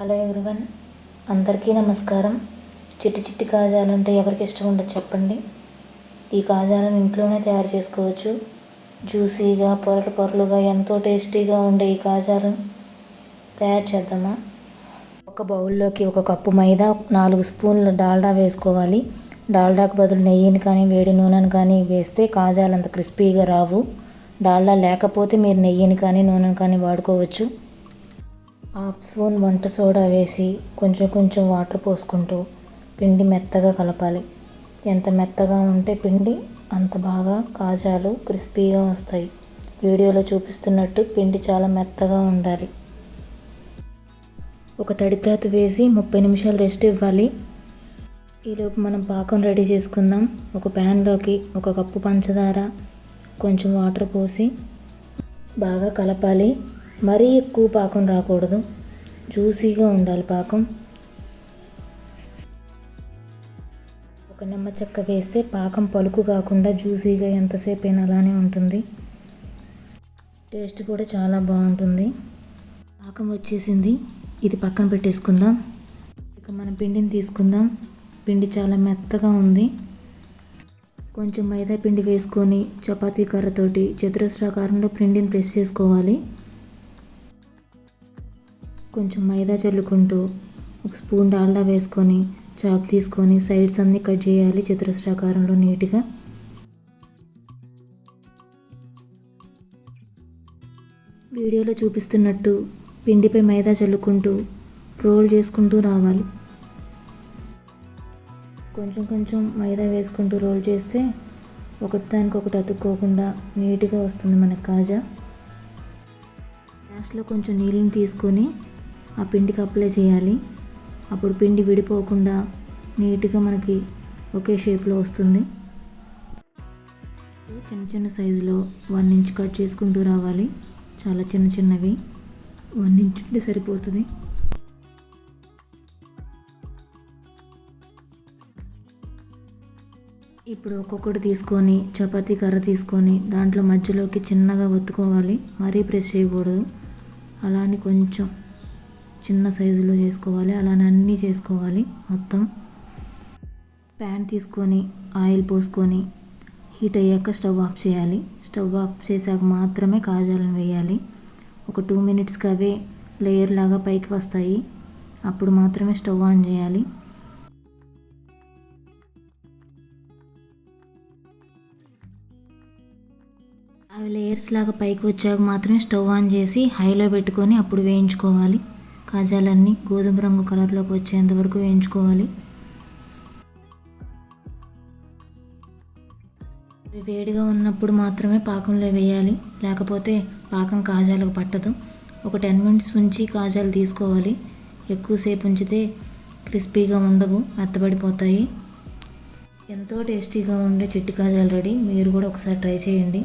Hello everyone అందరికీ నమస్కారం. చిట్టి చిట్టి కాజాలంటే ఎవరికి ఇష్టం ఉండదు చెప్పండి. ఈ కాజాలను ఇంట్లోనే తయారు చేసుకోవచ్చు. జ్యూసీగా పొరలు పొరలుగా ఎంతో టేస్టీగా ఉండే ఈ కాజాలను తయారు చేద్దామా? ఒక బౌల్లోకి ఒక కప్పు మైదా నాలుగు స్పూన్లు డాల్డా వేసుకోవాలి. డాల్డాకు బదులు నెయ్యిని కానీ వేడి నూనెను కానీ వేస్తే కాజాలు అంత క్రిస్పీగా రావు. డాల్డా లేకపోతే మీరు నెయ్యిని కానీ నూనెను కానీ వాడుకోవచ్చు. హాఫ్ స్పూన్ వంట సోడా వేసి కొంచెం కొంచెం వాటర్ పోసుకుంటూ పిండి మెత్తగా కలపాలి. ఎంత మెత్తగా ఉంటే పిండి అంత బాగా కాజాలు క్రిస్పీగా వస్తాయి. వీడియోలో చూపిస్తున్నట్టు పిండి చాలా మెత్తగా ఉండాలి. ఒక తడి వేసి ముప్పై నిమిషాలు రెస్ట్ ఇవ్వాలి. ఈలోపు మనం పాకం రెడీ చేసుకుందాం. ఒక ప్యాన్లోకి ఒక కప్పు పంచదార కొంచెం వాటర్ పోసి బాగా కలపాలి. మరీ ఎక్కువ పాకం రాకూడదు. జ్యూసీగా ఉండాలి పాకం. ఒక నిమ్మ చెక్క వేస్తే పాకం పలుకు కాకుండా జ్యూసీగా ఎంతసేపు అయినా అలానే ఉంటుంది. టేస్ట్ కూడా చాలా బాగుంటుంది. పాకం వచ్చేసింది. ఇది పక్కన పెట్టేసుకుందాం. ఇక మన పిండిని తీసుకుందాం. పిండి చాలా మెత్తగా ఉంది. కొంచెం మైదా పిండి వేసుకొని చపాతీ కర్రతోటి చతురస్రాకారంలో పిండిని ప్రెస్ చేసుకోవాలి. కొంచెం మైదా చల్లుకుంటూ ఒక స్పూన్ డాల్డా వేసుకొని చాక్ తీసుకొని సైడ్స్ అన్నీ కట్ చేయాలి చతురస్రాకారంలో నీట్గా. వీడియోలో చూపిస్తున్నట్టు పిండిపై మైదా చల్లుకుంటూ రోల్ చేసుకుంటూ రావాలి. కొంచెం కొంచెం మైదా వేసుకుంటూ రోల్ చేస్తే ఒకటి దానికొకటి అతుక్కోకుండా నీట్గా వస్తుంది మనకు కాజా. లాస్ట్లో కొంచెం నీళ్ళని తీసుకొని ఆ పిండికి అప్లై చేయాలి. అప్పుడు పిండి విడిపోకుండా నీట్గా మనకి ఒకే షేప్లో వస్తుంది. చిన్న చిన్న సైజులో వన్ ఇంచ్ కట్ చేసుకుంటూ రావాలి. చాలా చిన్న చిన్నవి. వన్ ఇంచ్ ఉంటే సరిపోతుంది. ఇప్పుడు ఒక్కొక్కటి తీసుకొని చపాతీ కర్ర తీసుకొని దాంట్లో మధ్యలోకి చిన్నగా ఒత్తుకోవాలి. మరీ ప్రెస్ చేయకూడదు. అలా అని కొంచెం చిన్న సైజులో చేసుకోవాలి అలానే అన్నీ చేసుకోవాలి. మొత్తం ప్యాన్ తీసుకొని ఆయిల్ పోసుకొని హీట్ అయ్యాక స్టవ్ ఆఫ్ చేయాలి. స్టవ్ ఆఫ్ చేశాక మాత్రమే కాజాలను వేయాలి. ఒక టూ మినిట్స్కి అవే లేయర్ లాగా పైకి వస్తాయి. అప్పుడు మాత్రమే స్టవ్ ఆన్ చేయాలి. అవి లేయర్స్ లాగా పైకి వచ్చాక మాత్రమే స్టవ్ ఆన్ చేసి హైలో పెట్టుకొని అప్పుడు వేయించుకోవాలి. కాజాలన్నీ గోధుమ రంగు కలర్లోకి వచ్చేంత వరకు వేయించుకోవాలి. అవి వేడిగా ఉన్నప్పుడు మాత్రమే పాకంలో వేయాలి. లేకపోతే పాకం కాజాలకు పట్టదు. ఒక టెన్ మినిట్స్ ఉంచి కాజాలు తీసుకోవాలి. ఎక్కువసేపు ఉంచితే క్రిస్పీగా ఉండవు మెత్తబడిపోతాయి. ఎంతో టేస్టీగా ఉండే చిట్టి కాజాలు రెడీ. మీరు కూడా ఒకసారి ట్రై చేయండి.